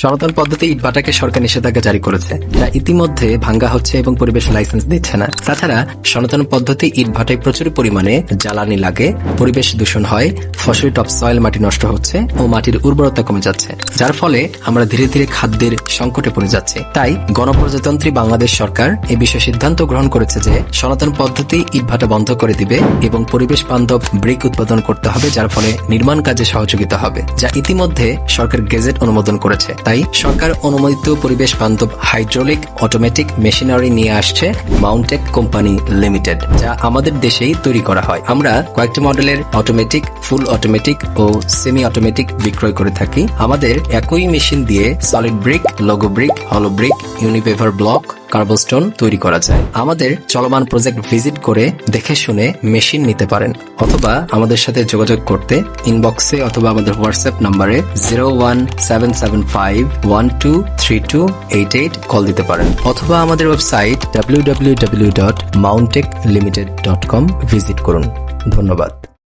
সনাতন পদ্ধতি ইটভাটাকে সরকার নিষেধাজ্ঞা জারি করেছে, যা ইতিমধ্যে ভাঙ্গা হচ্ছে এবং পরিবেশ লাইসেন্স দিচ্ছে না। তাছাড়া, সনাতন পদ্ধতি ইটভাটায় প্রচুর পরিমাণে জ্বালানি লাগে, পরিবেশ দূষণ হয়, ফসলি টপ সয়েল মাটি নষ্ট হচ্ছে ও মাটির উর্বরতা কমে যাচ্ছে, যার ফলে আমরা ধীরে ধীরে খাদ্যের সংকটে পড়ে যাচ্ছে। তাই গণপ্রজাতন্ত্রী বাংলাদেশ সরকার এ বিষয়ে সিদ্ধান্ত গ্রহণ করেছে যে, সনাতন পদ্ধতি ইটভাটা বন্ধ করে দিবে এবং পরিবেশ বান্ধব ব্রিক উৎপাদন করতে হবে, যার ফলে নির্মাণ কাজে সহযোগিতা হবে, যা ইতিমধ্যে সরকার গেজেট অনুমোদন করেছে। তাই সরকার অনুমোদিত পরিবেশ বান্ধব হাইড্রোলিক অটোমেটিক মেশিনারি নিয়ে আসছে মাউন্টেক কোম্পানি লিমিটেড, যা আমাদের দেশেই তৈরি করা হয়। আমরা কয়েকটি মডেলের অটোমেটিক, ফুল অটোমেটিক ও সেমি অটোমেটিক বিক্রয় করে থাকি। আমাদের একই মেশিন দিয়ে সলিড ব্রিক লগো ব্রিক হলো ব্রিক ইউনিপেভার ব্লক কার্বস্টোন তৈরি করা যায়। আমাদের চলমান প্রজেক্ট ভিজিট করে দেখে শুনে মেশিন নিতে পারেন, অথবা আমাদের সাথে যোগাযোগ করতে ইনবক্সে অথবা আমাদের হোয়াটসঅ্যাপ নাম্বারে zero one seven seven five one two three two eight eight call দিতে পারেন, অথবা আমাদের website W W W dot Mountech limited dot com visit করুন। ধন্যবাদ।